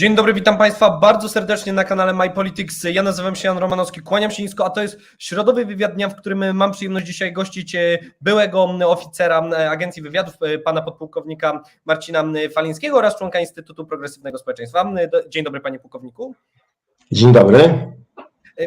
Dzień dobry, witam Państwa bardzo serdecznie na kanale My Politics. Ja nazywam się Jan Romanowski, kłaniam się nisko, a to jest środowy wywiad dnia, w którym mam przyjemność dzisiaj gościć e, byłego oficera e, Agencji Wywiadów, e, pana podpułkownika Marcina Falińskiego oraz członka Instytutu Progresywnego Społeczeństwa. Dzień dobry, panie pułkowniku. Dzień dobry.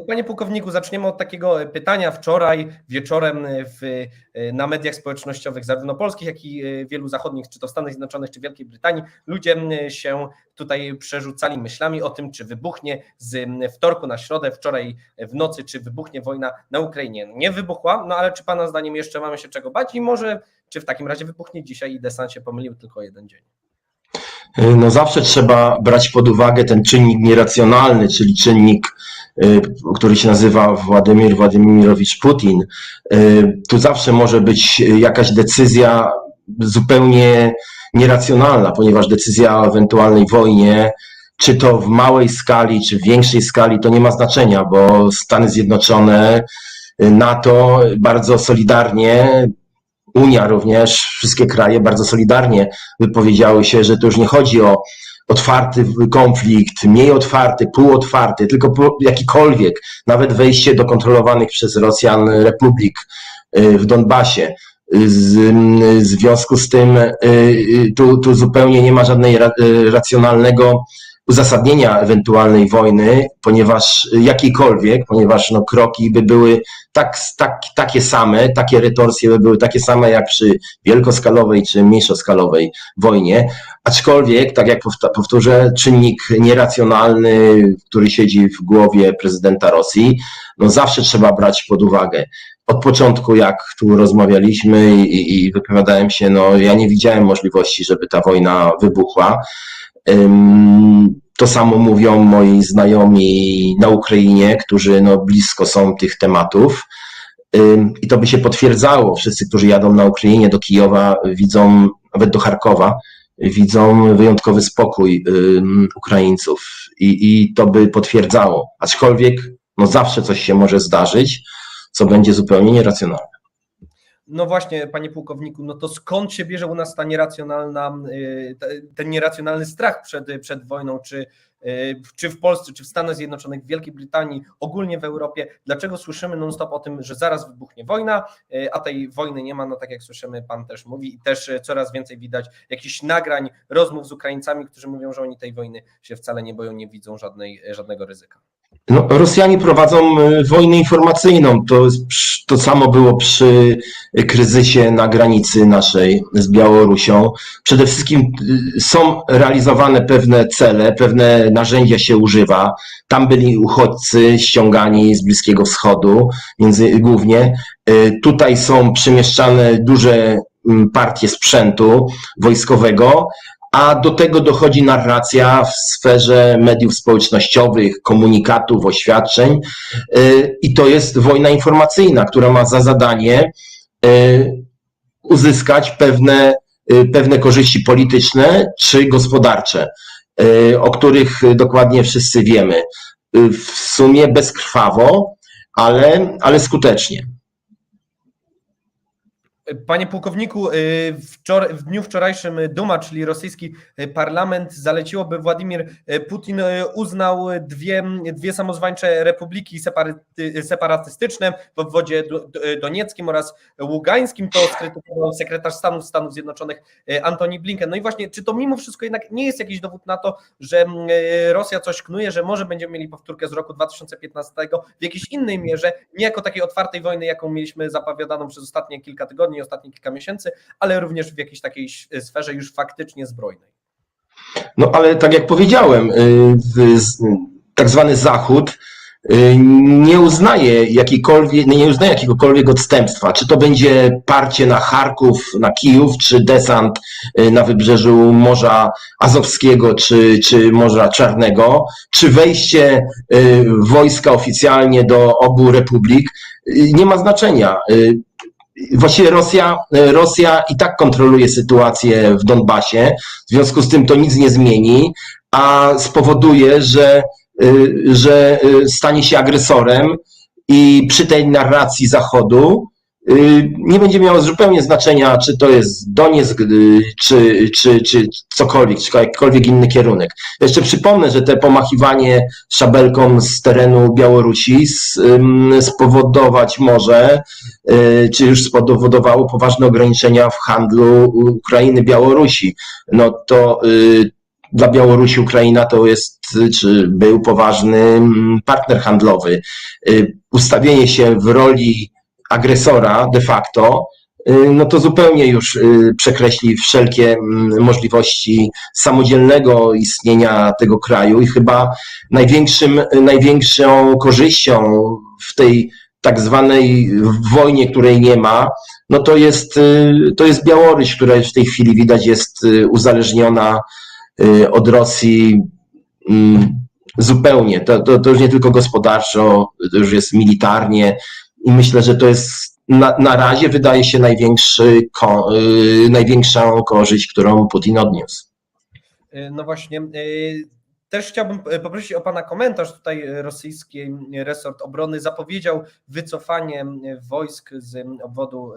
Panie pułkowniku, zaczniemy od takiego pytania. Wczoraj wieczorem w, na mediach społecznościowych, zarówno polskich, jak i wielu zachodnich, czy to w Stanach Zjednoczonych, czy Wielkiej Brytanii, ludzie się tutaj przerzucali myślami o tym, czy wybuchnie z wtorku na środę, wczoraj w nocy, czy wybuchnie wojna na Ukrainie. Nie wybuchła, no ale czy Pana zdaniem jeszcze mamy się czego bać i może, czy w takim razie wybuchnie dzisiaj i desant się pomylił tylko jeden dzień? No zawsze trzeba brać pod uwagę ten czynnik nieracjonalny, czyli czynnik, który się nazywa Władimir Władimirowicz Putin. Y, Tu zawsze może być jakaś decyzja zupełnie nieracjonalna, ponieważ decyzja o ewentualnej wojnie, czy to w małej skali, czy w większej skali, to nie ma znaczenia, bo Stany Zjednoczone, y, NATO bardzo solidarnie Unia również, wszystkie kraje bardzo solidarnie wypowiedziały się, że to już nie chodzi o otwarty konflikt, mniej otwarty, półotwarty, tylko jakikolwiek, nawet wejście do kontrolowanych przez Rosjan republik y, w Donbasie. W związku z tym y, y, tu, tu zupełnie nie ma żadnej ra, racjonalnego uzasadnienia ewentualnej wojny, ponieważ jakiejkolwiek, ponieważ no, kroki by były tak, tak, takie same, takie retorsje by były takie same jak przy wielkoskalowej czy mniejszoskalowej wojnie, aczkolwiek, tak jak powtórzę, czynnik nieracjonalny, który siedzi w głowie prezydenta Rosji, no zawsze trzeba brać pod uwagę. Od początku, jak tu rozmawialiśmy i, i wypowiadałem się, no ja nie widziałem możliwości, żeby ta wojna wybuchła. To samo mówią moi znajomi na Ukrainie, którzy no, blisko są tych tematów. I to by się potwierdzało. Wszyscy, którzy jadą na Ukrainie do Kijowa, widzą, nawet do Charkowa, widzą wyjątkowy spokój Ukraińców. I, I to by potwierdzało. Aczkolwiek no, zawsze coś się może zdarzyć, co będzie zupełnie nieracjonalne. No właśnie, panie pułkowniku, no to skąd się bierze u nas ta nieracjonalna, y, te- ten nieracjonalny strach przed, przed wojną, czy, czy w Polsce, czy w Stanach Zjednoczonych, w Wielkiej Brytanii, ogólnie w Europie? Dlaczego słyszymy non-stop o tym, że zaraz wybuchnie wojna, y, a tej wojny nie ma, no tak jak słyszymy, pan też mówi i też y, coraz więcej widać jakichś nagrań, rozmów z Ukraińcami, którzy mówią, że oni tej wojny się wcale nie boją, nie widzą żadnej, żadnego ryzyka. No, Rosjanie prowadzą y, wojnę informacyjną. To, to samo było przy kryzysie na granicy naszej z Białorusią. Przede wszystkim y, są realizowane pewne cele, pewne narzędzia się używa. Tam byli uchodźcy ściągani z Bliskiego Wschodu, między głównie. Y, Tutaj są przemieszczane duże mm, partie sprzętu wojskowego, a do tego dochodzi narracja w sferze mediów społecznościowych, komunikatów, oświadczeń y, i to jest wojna informacyjna, która ma za zadanie y, uzyskać pewne, y, pewne korzyści polityczne czy gospodarcze, o których dokładnie wszyscy wiemy. W sumie bezkrwawo, ale, ale skutecznie. Panie pułkowniku, y, w dniu wczorajszym Duma, czyli rosyjski y, parlament, zaleciło, by Władimir y, Putin uznał dwie, dwie samozwańcze republiki separaty, separatystyczne w obwodzie do- do- donieckim oraz ługańskim. To skrytykował sekretarz Stanów Stanów Zjednoczonych Antony Blinken. No i właśnie, czy to mimo wszystko jednak nie jest jakiś dowód na to, że Rosja coś knuje, że może będziemy mieli powtórkę z roku 2015 w jakiejś innej mierze, nie jako takiej otwartej wojny, jaką mieliśmy zapowiadaną przez ostatnie kilka tygodni, ostatnie kilka miesięcy, ale również w jakiejś takiej sferze już faktycznie zbrojnej. No ale tak jak powiedziałem, y, tak zwany Zachód y, nie uznaje jakiejkolwiek, nie uznaje jakiegokolwiek odstępstwa. Czy to będzie parcie na Charków, na Kijów, czy desant y, na wybrzeżu Morza Azowskiego, czy, czy Morza Czarnego, czy wejście y, wojska oficjalnie do obu republik, y, nie ma znaczenia. Właściwie Rosja, Rosja i tak kontroluje sytuację w Donbasie, w związku z tym to nic nie zmieni, a spowoduje, że, y, że y, stanie się agresorem i przy tej narracji Zachodu nie będzie miało zupełnie znaczenia, czy to jest Donieck, y, czy, czy, czy cokolwiek, czy jakikolwiek inny kierunek. Jeszcze przypomnę, że te pomachiwanie szabelką z terenu Białorusi spowodować może, y, czy już spowodowało poważne ograniczenia w handlu Ukrainy-Białorusi. No to y, dla Białorusi Ukraina to jest, y, czy był poważny mm, partner handlowy. Y, Ustawienie się w roli agresora de facto, y, no to zupełnie już y, przekreśli wszelkie mm, możliwości samodzielnego istnienia tego kraju i chyba największym, największą korzyścią w tej tak zwanej wojnie, której nie ma, no to jest, y, to jest Białoruś, która w tej chwili widać jest y, uzależniona y, od Rosji mm, zupełnie. To, to, to już nie tylko gospodarczo, to już jest militarnie i myślę, że to jest na, na razie wydaje się największy, ko, y, największą korzyść, którą Putin odniósł. Y, No właśnie. y, Też chciałbym y, poprosić o Pana komentarz. Tutaj rosyjski resort obrony zapowiedział wycofanie wojsk z obwodu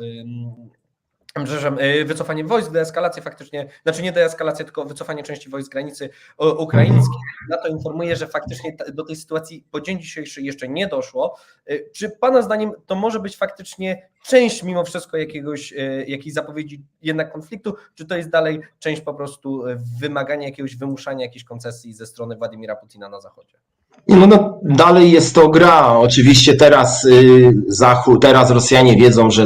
y, Brzeżem, wycofanie wojsk, deeskalację faktycznie, znaczy nie deeskalację, tylko wycofanie części wojsk granicy ukraińskiej. Na to informuje, że faktycznie do tej sytuacji po dzień dzisiejszy jeszcze nie doszło. Y, Czy Pana zdaniem to może być faktycznie część mimo wszystko jakiegoś, y, jakiejś zapowiedzi jednak konfliktu, czy to jest dalej część po prostu wymagania jakiegoś wymuszania jakiejś koncesji ze strony Władimira Putina na Zachodzie? No, no, dalej jest to gra. Oczywiście teraz y, Zachód, teraz Rosjanie wiedzą, że,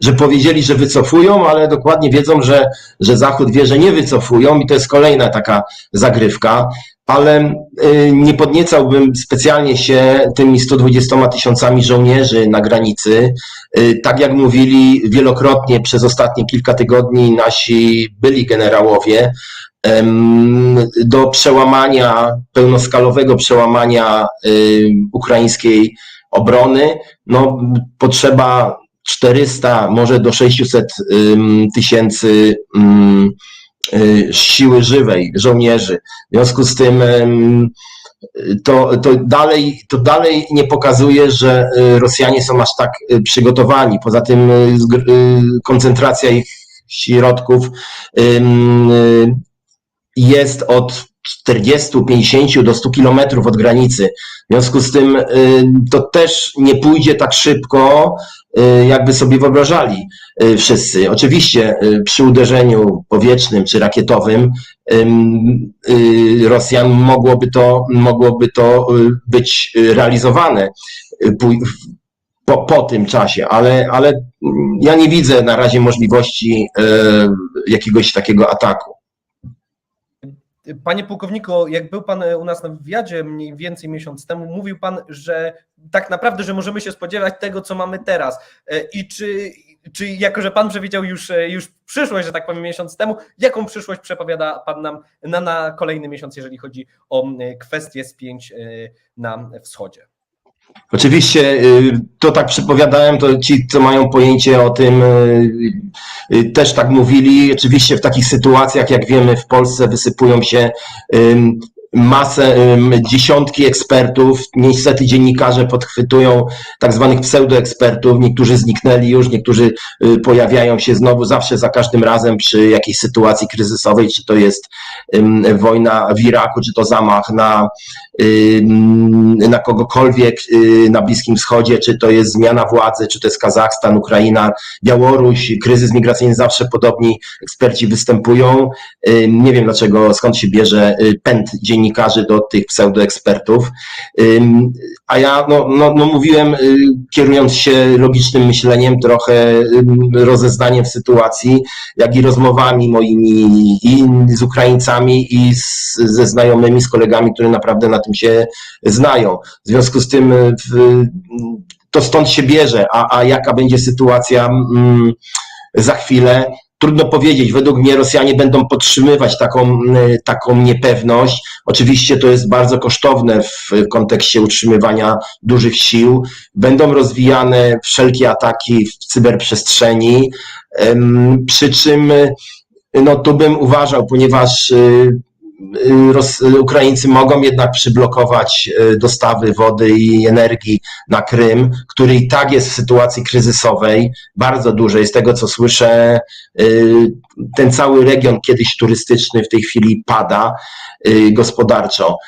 że powiedzieli, że wycofują, ale dokładnie wiedzą, że, że Zachód wie, że nie wycofują i to jest kolejna taka zagrywka. Ale y, nie podniecałbym specjalnie się tymi 120 tysiącami żołnierzy na granicy. Y, Tak jak mówili wielokrotnie przez ostatnie kilka tygodni nasi byli generałowie, do przełamania, pełnoskalowego przełamania ukraińskiej obrony, no, potrzeba 400, może do 600 ym, tysięcy y, siły żywej, żołnierzy. W związku z tym ym, to, to, dalej, to dalej nie pokazuje, że y, Rosjanie są aż tak y, przygotowani. Poza tym koncentracja ich środków jest od 40, 50 do 100 kilometrów od granicy. W związku z tym y, to też nie pójdzie tak szybko, y, jakby sobie wyobrażali y, wszyscy. Oczywiście przy uderzeniu powietrznym czy rakietowym ym, Rosjan mogłoby to, mogłoby to być realizowane po, po tym czasie, ale, ale mm, ja nie widzę na razie możliwości jakiegoś takiego ataku. Panie pułkowniku, jak był Pan u nas na wywiadzie mniej więcej miesiąc temu, mówił Pan, że tak naprawdę, że możemy się spodziewać tego, co mamy teraz. E, I czy, czy jako, że Pan przewidział już, e, już przyszłość, że tak powiem, miesiąc temu, jaką przyszłość przepowiada Pan nam na, na kolejny miesiąc, jeżeli chodzi o e, kwestie spięć e, na wschodzie? Oczywiście y, to tak przepowiadałem, to ci, co mają pojęcie o tym, y, y, też tak mówili. Oczywiście w takich sytuacjach, jak wiemy, w Polsce wysypują się masę, dziesiątki ekspertów. Niestety dziennikarze podchwytują tak zwanych pseudoekspertów. Niektórzy zniknęli już, niektórzy pojawiają się znowu, zawsze za każdym razem przy jakiejś sytuacji kryzysowej, czy to jest wojna w Iraku, czy to zamach na, na kogokolwiek y, na Bliskim Wschodzie, czy to jest zmiana władzy, czy to jest Kazachstan, Ukraina, Białoruś, kryzys migracyjny, zawsze podobni eksperci występują. Nie wiem dlaczego, skąd się bierze y, pęd dziennikarzy do tych pseudoekspertów. A ja no, no, no mówiłem, y, kierując się logicznym myśleniem, trochę rozeznaniem w sytuacji, jak i rozmowami moimi i z Ukraińcami, i z, ze znajomymi, z kolegami, którzy naprawdę na tym się znają. W związku z tym w, to stąd się bierze, a, a jaka będzie sytuacja mm, za chwilę, trudno powiedzieć. Według mnie Rosjanie będą podtrzymywać taką, y, taką niepewność. Oczywiście to jest bardzo kosztowne w kontekście utrzymywania dużych sił. Będą rozwijane wszelkie ataki w cyberprzestrzeni, przy czym y, no tu bym uważał, ponieważ Ukraińcy mogą jednak przyblokować y, dostawy wody i energii na Krym, który i tak jest w sytuacji kryzysowej, bardzo dużej. Z tego co słyszę, y, ten cały region kiedyś turystyczny w tej chwili pada y, gospodarczo.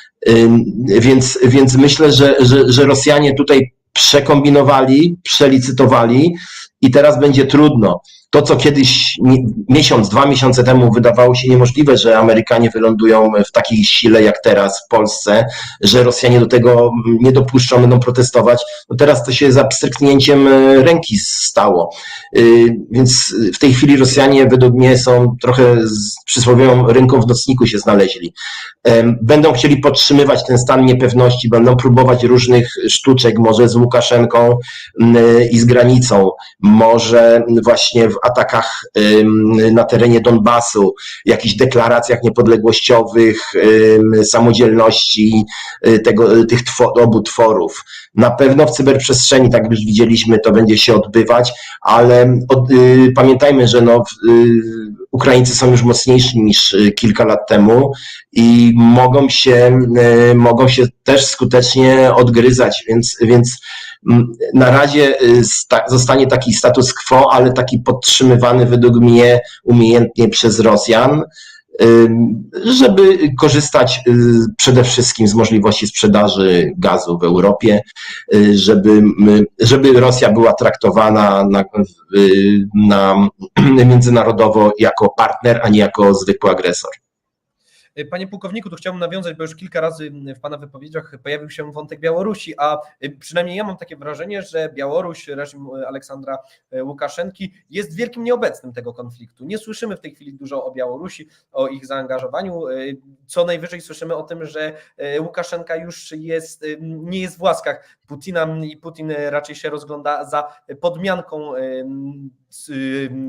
Więc, więc myślę, że, że, że Rosjanie tutaj przekombinowali, przelicytowali i teraz będzie trudno. To, co kiedyś mi- miesiąc, dwa miesiące temu wydawało się niemożliwe, że Amerykanie wylądują w takiej sile jak teraz w Polsce, że Rosjanie do tego nie dopuszczą, będą protestować, no teraz to się za pstryknięciem e, ręki stało. Y, Więc w tej chwili Rosjanie według mnie są trochę z przysłowiową ręką w nocniku się znaleźli. Będą chcieli podtrzymywać ten stan niepewności, będą próbować różnych sztuczek, może z Łukaszenką i z granicą, może właśnie w atakach na terenie Donbasu, jakichś deklaracjach niepodległościowych, samodzielności y, tego, tych obu tworów. Na pewno w cyberprzestrzeni, tak już widzieliśmy, to będzie się odbywać, ale od, y, pamiętajmy, że no, y, Ukraińcy są już mocniejsi niż y, kilka lat temu i mogą się, y, mogą się też skutecznie odgryzać, więc, więc na razie y, sta, zostanie taki status quo, ale taki podtrzymywany według mnie umiejętnie przez Rosjan, żeby korzystać y, przede wszystkim z możliwości sprzedaży gazu w Europie, y, żeby, żeby Rosja była traktowana na, na międzynarodowo jako partner, a nie jako zwykły agresor. Panie pułkowniku, tu chciałbym nawiązać, bo już kilka razy w Pana wypowiedziach pojawił się wątek Białorusi, a przynajmniej ja mam takie wrażenie, że Białoruś, reżim Aleksandra Łukaszenki jest wielkim nieobecnym tego konfliktu. Nie słyszymy w tej chwili dużo o Białorusi, o ich zaangażowaniu. Co najwyżej słyszymy o tym, że Łukaszenka już jest, nie jest w łaskach Putina i Putin raczej się rozgląda za podmianką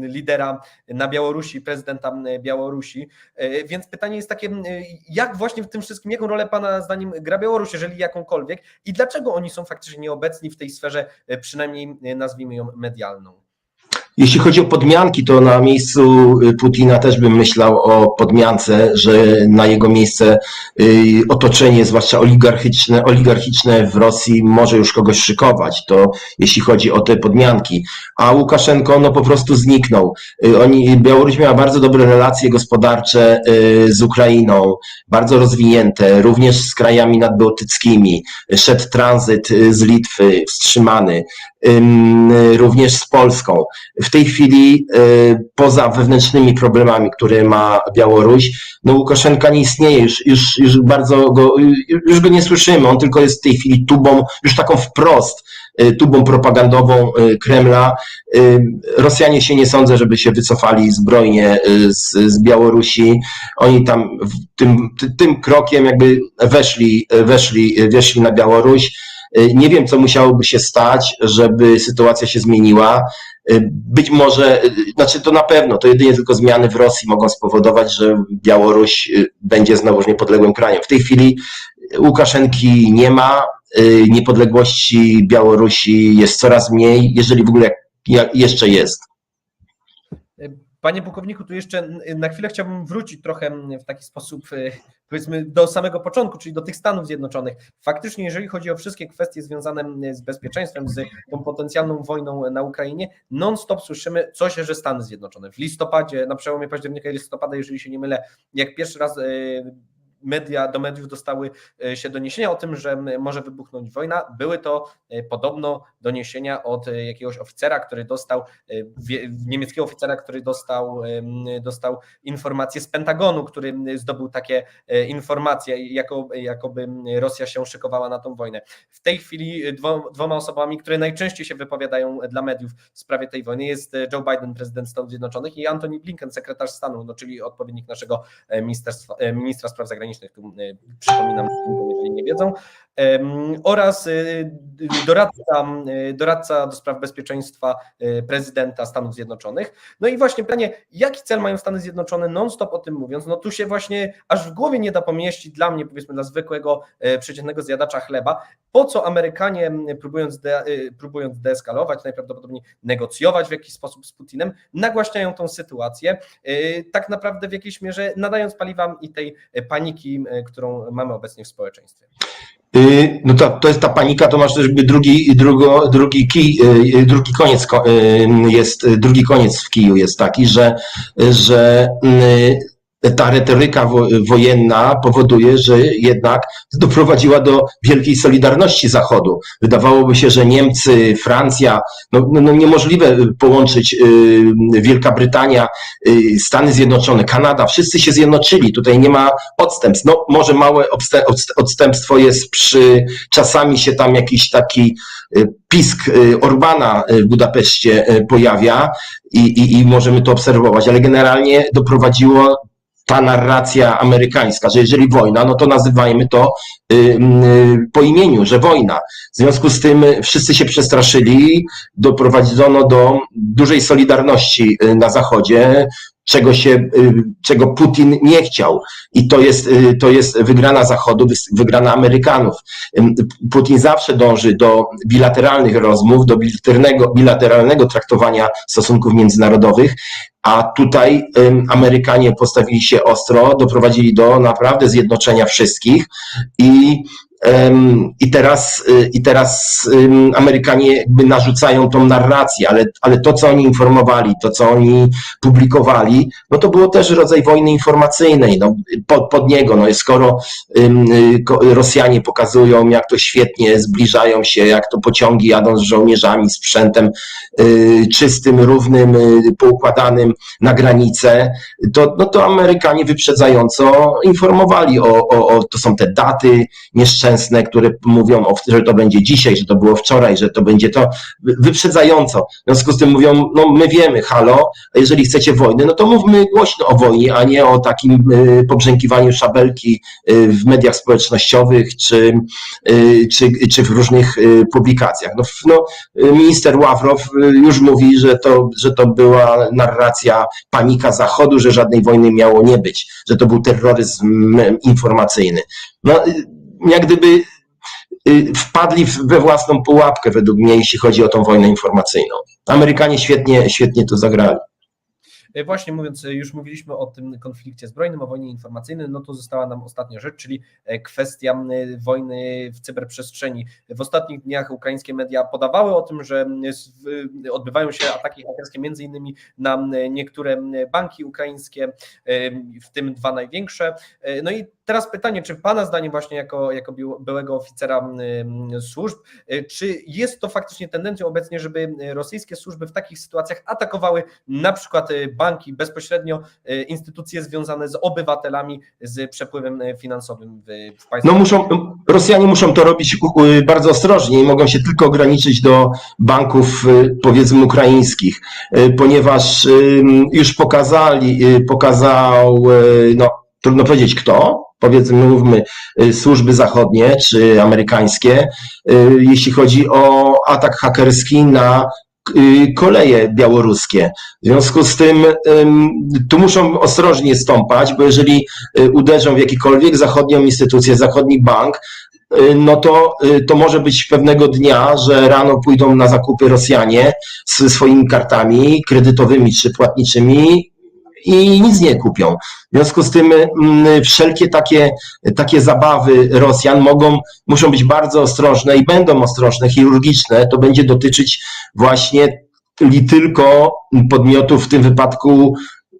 lidera na Białorusi, prezydenta Białorusi. E, Więc pytanie jest takie, y, jak właśnie w tym wszystkim, jaką rolę Pana zdaniem gra Białoruś, jeżeli jakąkolwiek, i dlaczego oni są faktycznie nieobecni w tej sferze, przynajmniej nazwijmy ją medialną? Jeśli chodzi o podmianki, to na miejscu y, Putina też bym myślał o podmiance, że na jego miejsce y, otoczenie, zwłaszcza oligarchiczne, oligarchiczne w Rosji, może już kogoś szykować. To jeśli chodzi o te podmianki. A Łukaszenko no po prostu zniknął. Y, Oni, Białoruś miała bardzo dobre relacje gospodarcze z Ukrainą, bardzo rozwinięte, również z krajami nadbałtyckimi. Szedł tranzyt z Litwy, wstrzymany ym, również z Polską. W tej chwili y, poza wewnętrznymi problemami, które ma Białoruś, no Łukaszenka nie istnieje, już, już, już bardzo go, już go nie słyszymy, on tylko jest w tej chwili tubą, już taką wprost, y, tubą propagandową y, Kremla. Rosjanie się nie sądzę, żeby się wycofali zbrojnie z, z Białorusi. Oni tam tym, ty- tym krokiem jakby weszli, weszli, weszli na Białoruś. Nie wiem, co musiałoby się stać, żeby sytuacja się zmieniła. Y, Być może, y, znaczy to na pewno, to jedynie tylko zmiany w Rosji mogą spowodować, że Białoruś y, będzie znowuż niepodległym krajem. W tej chwili Łukaszenki nie ma, niepodległości Białorusi jest coraz mniej, jeżeli w ogóle jeszcze jest. Panie pułkowniku, tu jeszcze na chwilę chciałbym wrócić trochę w taki sposób, e, powiedzmy, do samego początku, czyli do tych Stanów Zjednoczonych. Faktycznie, jeżeli chodzi o wszystkie kwestie związane z bezpieczeństwem, z tą potencjalną wojną na Ukrainie, non-stop słyszymy coś, że Stany Zjednoczone. W listopadzie, na przełomie października i listopada, jeżeli się nie mylę, jak pierwszy raz e, media, do mediów dostały e, się doniesienia o tym, że może wybuchnąć wojna. Były to e, podobno doniesienia od e, jakiegoś oficera, który dostał, niemieckiego oficera, który dostał, dostał informacje z Pentagonu, który zdobył takie informacje, jako, jakoby Rosja się szykowała na tą wojnę. W tej chwili dwo, dwoma osobami, które najczęściej się wypowiadają dla mediów w sprawie tej wojny jest Joe Biden, prezydent Stanów Zjednoczonych i Antony Blinken, sekretarz stanu, no, czyli odpowiednik naszego ministra spraw zagranicznych, tu e, przypominam, jeżeli nie wiedzą, oraz e, doradca, e, doradca do spraw bezpieczeństwa prezydenta Stanów Zjednoczonych. No i właśnie pytanie, jaki cel mają Stany Zjednoczone non-stop o tym mówiąc? No tu się właśnie aż w głowie nie da pomieścić dla mnie, powiedzmy dla zwykłego, przeciętnego zjadacza chleba, po co Amerykanie próbując, de, próbując deeskalować, najprawdopodobniej negocjować w jakiś sposób z Putinem, nagłaśniają tą sytuację, tak naprawdę w jakiejś mierze nadając paliwa i tej paniki paniki, y, którą mamy obecnie w społeczeństwie. Y, No to, to jest ta panika, to masz też drugi, drugo, drugi kij, y, drugi koniec ko- y, jest, y, drugi koniec w kiju jest taki, że, że y, ta retoryka wo- wojenna powoduje, że jednak doprowadziła do wielkiej solidarności Zachodu. Wydawałoby się, że Niemcy, Francja, no, no, no niemożliwe połączyć y, Wielka Brytania, y, Stany Zjednoczone, Kanada, wszyscy się zjednoczyli, tutaj nie ma odstępstw. No może małe odstępstwo jest przy, czasami się tam jakiś taki y, pisk y, Orbana y, w Budapeszcie y, pojawia i, i, i możemy to obserwować, ale generalnie doprowadziło ta narracja amerykańska, że jeżeli wojna, no to nazywajmy to y, po imieniu, że wojna. W związku z tym wszyscy się przestraszyli, doprowadzono do dużej solidarności y, na Zachodzie, czego się, y, czego Putin nie chciał. I to jest, y, to jest wygrana Zachodu, wygrana Amerykanów. Putin zawsze dąży do bilateralnych rozmów, do bilateralnego, bilateralnego traktowania stosunków międzynarodowych, a tutaj Amerykanie postawili się ostro, doprowadzili do naprawdę zjednoczenia wszystkich i I teraz, y, i teraz Amerykanie jakby narzucają tą narrację, ale, ale to, co oni informowali, to, co oni publikowali, no to było też rodzaj wojny informacyjnej. No, pod, pod niego, no, skoro Rosjanie pokazują, jak to świetnie zbliżają się, jak to pociągi jadą z żołnierzami, sprzętem y, czystym, równym, y, poukładanym na granicę, to, no to Amerykanie wyprzedzająco informowali o, o, o to są te daty, nieszczęsne, które mówią, że to będzie dzisiaj, że to było wczoraj, że to będzie to wy- wyprzedzająco. W związku z tym mówią, no my wiemy, halo, jeżeli chcecie wojny, no to mówmy głośno o wojnie, a nie o takim y, pobrzękiwaniu szabelki y, w mediach społecznościowych czy, y, czy, czy w różnych publikacjach. No, no, minister Ławrow już mówi, że to, że to była narracja panika Zachodu, że żadnej wojny miało nie być, że to był terroryzm y, informacyjny. No, jak gdyby y, wpadli we własną pułapkę, według mnie, jeśli chodzi o tą wojnę informacyjną. Amerykanie świetnie, świetnie to zagrali. E, Właśnie mówiąc, e, już mówiliśmy o tym konflikcie zbrojnym, o wojnie informacyjnej, no to została nam ostatnia rzecz, czyli e, kwestia wojny w cyberprzestrzeni. W ostatnich dniach ukraińskie media podawały o tym, że odbywają się ataki hakerskie między innymi na niektóre banki ukraińskie, w tym dwa największe. No i teraz pytanie, czy Pana zdaniem właśnie jako, jako byłego oficera służb, czy jest to faktycznie tendencją obecnie, żeby rosyjskie służby w takich sytuacjach atakowały na przykład e, banki, bezpośrednio e, instytucje związane z obywatelami, z przepływem e, finansowym w, państwie? No muszą, Rosjanie muszą to robić u- bardzo ostrożnie i mogą się tylko ograniczyć do banków, powiedzmy, ukraińskich, ponieważ już pokazali, pokazał, no trudno powiedzieć kto, powiedzmy, mówmy, służby zachodnie czy amerykańskie, jeśli chodzi o atak hakerski na koleje białoruskie. W związku z tym ym, tu muszą ostrożnie stąpać, bo jeżeli y, uderzą w jakikolwiek zachodnią instytucję, zachodni bank, y, no to, y, to może być pewnego dnia, że rano pójdą na zakupy Rosjanie ze swoimi kartami kredytowymi czy płatniczymi i nic nie kupią. W związku z tym mm, wszelkie takie, takie zabawy Rosjan mogą, muszą być bardzo ostrożne i będą ostrożne, chirurgiczne. To będzie dotyczyć właśnie tylko podmiotów, w tym wypadku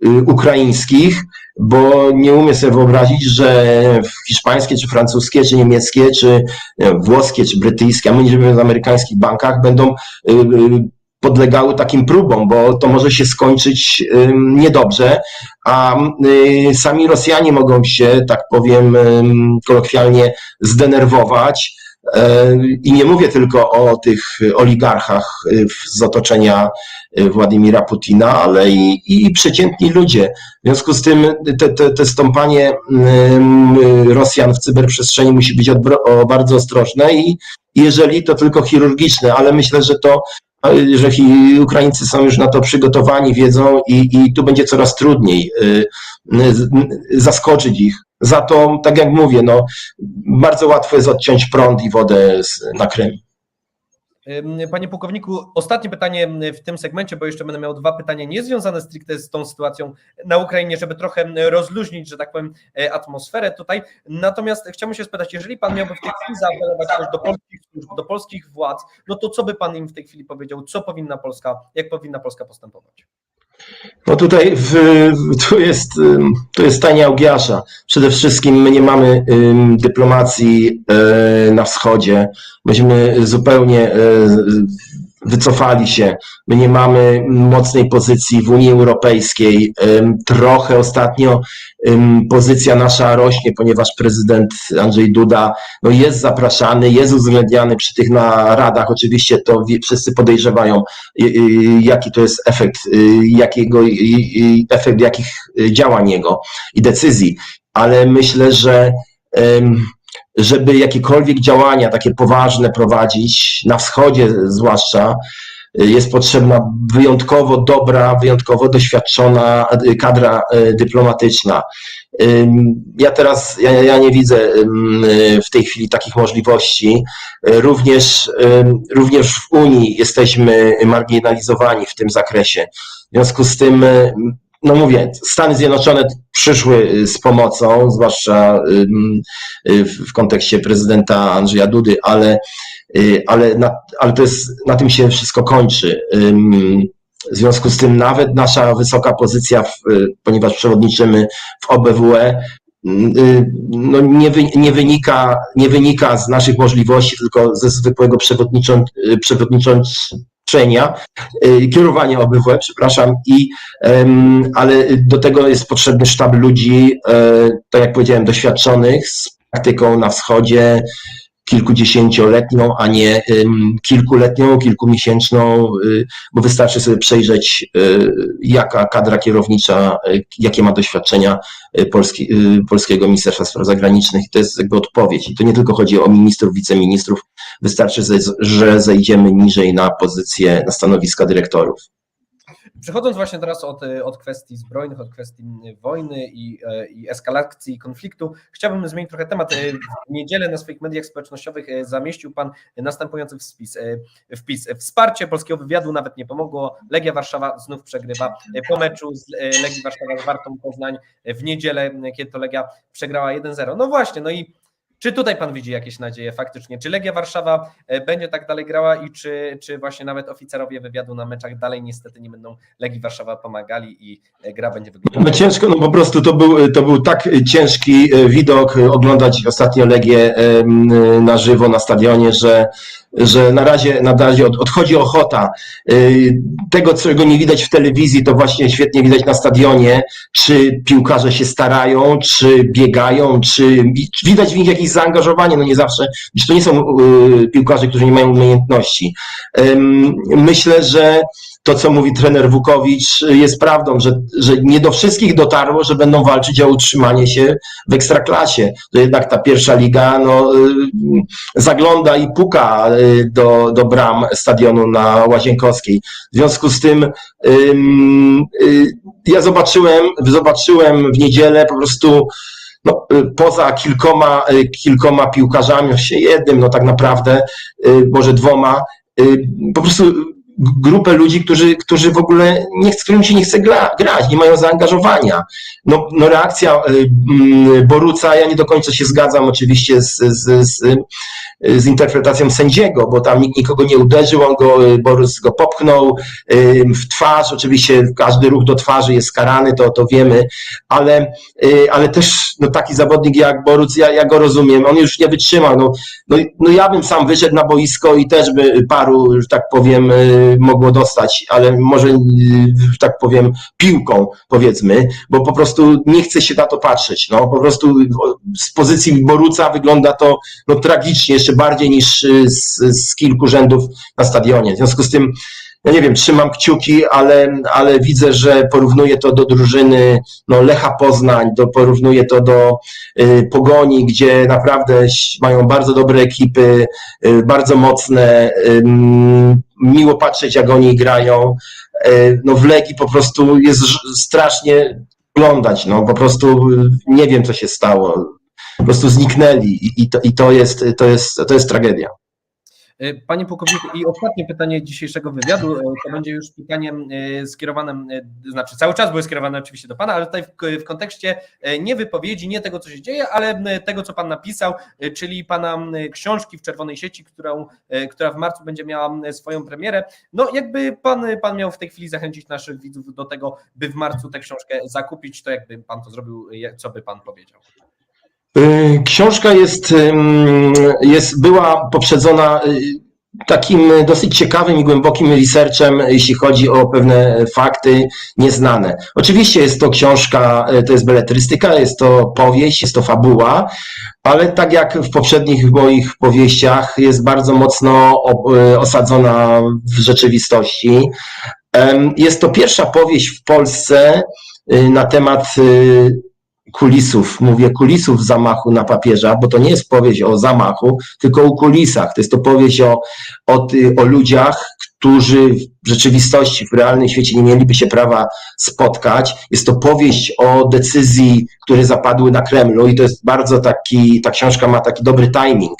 y, ukraińskich, bo nie umiem sobie wyobrazić, że hiszpańskie, czy francuskie, czy niemieckie, czy wiem, włoskie, czy brytyjskie, a my nie żyjemy w amerykańskich bankach, będą y, y, podlegały takim próbom, bo to może się skończyć niedobrze, a sami Rosjanie mogą się, tak powiem kolokwialnie, zdenerwować. I nie mówię tylko o tych oligarchach y, z otoczenia y, Władimira Putina, ale i, i przeciętni ludzie. W związku z tym te, te, te stąpanie Rosjan w cyberprzestrzeni musi być bardzo ostrożne i jeżeli to tylko chirurgiczne, ale myślę, że to że chi- Ukraińcy są już na to przygotowani, wiedzą i, i tu będzie coraz trudniej y, y, zaskoczyć ich. Za to, tak jak mówię, no, bardzo łatwo jest odciąć prąd i wodę na Krym. Panie pułkowniku, ostatnie pytanie w tym segmencie, bo jeszcze będę miał dwa pytania niezwiązane stricte z tą sytuacją na Ukrainie, żeby trochę rozluźnić, że tak powiem, e, atmosferę tutaj. Natomiast chciałbym się spytać, jeżeli Pan miałby w tej chwili zaapelować coś do polskich służb, do polskich władz, no to co by Pan im w tej chwili powiedział, co powinna Polska, jak powinna Polska postępować? No tutaj w, tu, jest, tu jest stajnia Augiasza. Przede wszystkim my nie mamy dyplomacji e, na wschodzie. Myśmy zupełnie e, wycofali się. My nie mamy mocnej pozycji w Unii Europejskiej. Trochę ostatnio pozycja nasza rośnie, ponieważ prezydent Andrzej Duda no jest zapraszany, jest uwzględniany przy tych naradach. Oczywiście to wszyscy podejrzewają, y, y, jaki to jest efekt, y, jakiego, efekt jakich działań jego i decyzji, ale myślę, że żeby jakiekolwiek działania takie poważne prowadzić, na wschodzie zwłaszcza, y, jest potrzebna wyjątkowo dobra, wyjątkowo doświadczona y, kadra y, dyplomatyczna. Ja teraz, ja, ja nie widzę w tej chwili takich możliwości. Również, również w Unii jesteśmy marginalizowani w tym zakresie. W związku z tym, no mówię, Stany Zjednoczone przyszły y, z pomocą, zwłaszcza y, w kontekście prezydenta Andrzeja Dudy, ale, y, ale, na, ale to jest, na tym się wszystko kończy. W związku z tym nawet nasza wysoka pozycja, w, ponieważ przewodniczymy w OBWE, no nie, wy, nie, wynika, nie wynika z naszych możliwości, tylko ze zwykłego przewodniczą, przewodniczączenia, y, kierowania OBWE, przepraszam, i, ale do tego jest potrzebny sztab ludzi, e, tak jak powiedziałem, doświadczonych z praktyką na wschodzie, kilkudziesięcioletnią, a nie kilkuletnią, kilkumiesięczną, y, bo wystarczy sobie przejrzeć, y, jaka kadra kierownicza, y, jakie ma doświadczenia Polski, Polskiego Ministerstwa Spraw Zagranicznych. To jest jakby odpowiedź. I to nie tylko chodzi o ministrów, wiceministrów, wystarczy, że zejdziemy niżej na pozycję, na stanowiska dyrektorów. Przechodząc właśnie teraz od, od kwestii zbrojnych, od kwestii wojny i, e, i eskalacji konfliktu, chciałbym zmienić trochę temat. E, W niedzielę na swoich mediach społecznościowych e, zamieścił Pan następujący wpis. wpis. Wsparcie polskiego wywiadu nawet nie pomogło. Legia Warszawa znów przegrywa po meczu z Legii Warszawa z Wartą Poznań w niedzielę, kiedy to Legia przegrała 1-0. No właśnie, no i czy tutaj Pan widzi jakieś nadzieje faktycznie? Czy Legia Warszawa e, będzie tak dalej grała i czy, czy właśnie nawet oficerowie wywiadu na meczach dalej niestety nie będą Legii Warszawa pomagali i e, gra będzie No wyglądała? ciężko, no po prostu to był, to był tak ciężki e, widok oglądać ostatnio Legię na żywo na stadionie, że, że na razie, na razie od, odchodzi ochota. E, Tego, czego nie widać w telewizji, to właśnie świetnie widać na stadionie, czy piłkarze się starają, czy biegają, czy widać w nich jakieś zaangażowanie, no nie zawsze, to nie są e, piłkarze, którzy nie mają umiejętności. Myślę, że to, co mówi trener Wukowicz, jest prawdą, że, że nie do wszystkich dotarło, że będą walczyć o utrzymanie się w ekstraklasie. To jednak ta pierwsza liga no, y, zagląda i puka y, do, do bram stadionu na Łazienkowskiej. W związku z tym ym, y, ja zobaczyłem, zobaczyłem w niedzielę po prostu no, poza kilkoma, kilkoma piłkarzami, jednym, no tak naprawdę, może dwoma, po prostu grupę ludzi, którzy, którzy w ogóle nie, z którymi się nie chce gra, grać, nie mają zaangażowania. No, no reakcja y, mm, Boruca, ja nie do końca się zgadzam oczywiście z, z, z, z interpretacją sędziego, bo tam nikt nikogo nie uderzył, on go, y, Borus go popchnął y, w twarz, oczywiście każdy ruch do twarzy jest karany, to, to wiemy, ale, ale też no, taki zawodnik jak Boruc, ja, ja go rozumiem, on już nie wytrzymał, no, no, no ja bym sam wyszedł na boisko i też by paru, że tak powiem, mogło dostać, ale może, y, tak powiem, piłką, powiedzmy, bo po prostu nie chce się na to patrzeć. No, po prostu z pozycji Boruca wygląda to no, tragicznie, jeszcze bardziej niż y, z, z kilku rzędów na stadionie. W związku z tym, ja nie wiem, trzymam kciuki, ale, ale widzę, że porównuję to do drużyny no, Lecha Poznań, do, porównuję to do y, Pogoni, gdzie naprawdę mają bardzo dobre ekipy, y, bardzo mocne, ym, miło patrzeć jak oni grają. Y, No w Legii po prostu jest strasznie oglądać, no po prostu nie wiem co się stało. Po prostu zniknęli i, i, to, i to, jest, to, jest, to jest tragedia. E, Panie pułkowniku, i ostatnie pytanie dzisiejszego wywiadu, e, to będzie już pytanie e, skierowane, e, znaczy cały czas były skierowane oczywiście do Pana, ale tutaj w, w kontekście nie wypowiedzi, nie tego, co się dzieje, ale tego, co Pan napisał, czyli Pana książki w czerwonej sieci, którą, która w marcu będzie miała swoją premierę. No jakby Pan, pan miał w tej chwili zachęcić naszych widzów do tego, by w marcu tę książkę zakupić, to jakby Pan to zrobił, co by Pan powiedział? Y, Książka jest, jest, była poprzedzona y, takim dosyć ciekawym i głębokim researchem, jeśli chodzi o pewne fakty nieznane. Oczywiście jest to książka, y, to jest beletrystyka, jest to powieść, jest to fabuła, ale tak jak w poprzednich moich powieściach jest bardzo mocno osadzona w rzeczywistości. Jest to pierwsza powieść w Polsce na temat kulisów, mówię kulisów zamachu na papieża, bo to nie jest powieść o zamachu, tylko o kulisach. To jest to powieść o, o, o ludziach, którzy w rzeczywistości, w realnym świecie nie mieliby się prawa spotkać. Jest to powieść o decyzji, które zapadły na Kremlu i to jest bardzo taki, ta książka ma taki dobry timing.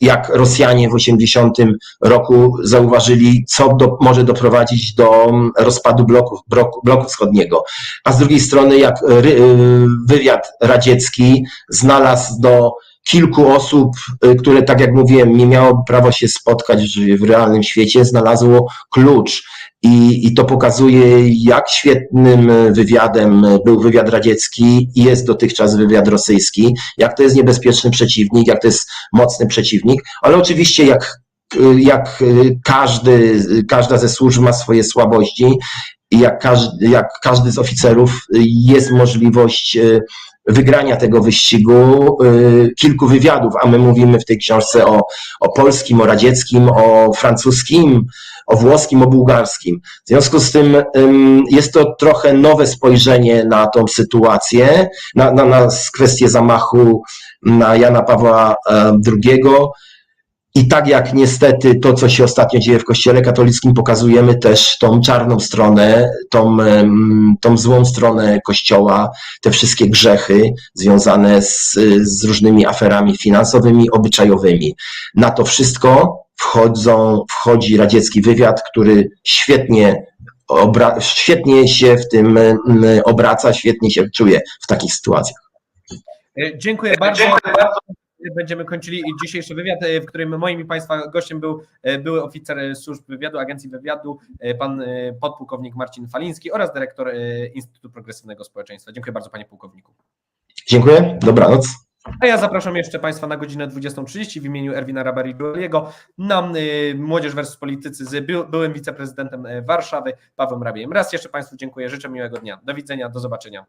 Jak Rosjanie w 80 roku zauważyli, co do, może doprowadzić do rozpadu bloku, bloku, bloku wschodniego a z drugiej strony jak ry- y, wywiad radziecki znalazł do kilku osób, y, które tak jak mówiłem, nie miało prawa się spotkać w, realnym świecie, znalazło klucz. I, I to pokazuje, jak świetnym wywiadem był wywiad radziecki i jest dotychczas wywiad rosyjski, jak to jest niebezpieczny przeciwnik, jak to jest mocny przeciwnik, ale oczywiście jak, y, jak y, każdy, każda ze służb ma swoje słabości jak każdy, jak każdy z oficerów jest możliwość wygrania tego wyścigu, y, kilku wywiadów, a my mówimy w tej książce o, o polskim, o radzieckim, o francuskim, o włoskim, o bułgarskim. W związku z tym ym, jest to trochę nowe spojrzenie na tą sytuację, na, na, na kwestię zamachu na Jana Pawła e, II. I tak jak niestety to, co się ostatnio dzieje w Kościele katolickim, pokazujemy też tą czarną stronę, tą, tą złą stronę Kościoła, te wszystkie grzechy związane z, z różnymi aferami finansowymi, obyczajowymi. Na to wszystko wchodzą, wchodzi radziecki wywiad, który świetnie, obra, świetnie się w tym obraca, świetnie się czuje w takich sytuacjach. E, Dziękuję bardzo. Będziemy kończyli dzisiejszy wywiad, e, w którym moim i Państwa gościem był e, były oficer służb wywiadu, Agencji Wywiadu, e, pan podpułkownik Marcin Faliński oraz dyrektor Instytutu Progresywnego Społeczeństwa. Dziękuję bardzo Panie Pułkowniku. Dziękuję, dobranoc. A ja zapraszam jeszcze Państwa na godzinę 20.30 w imieniu Erwina Rabari-Dueliego na Młodzież vs. Politycy z by, byłym wiceprezydentem Warszawy, Pawłem Rabiem. Raz jeszcze Państwu dziękuję, życzę miłego dnia. Do widzenia, do zobaczenia.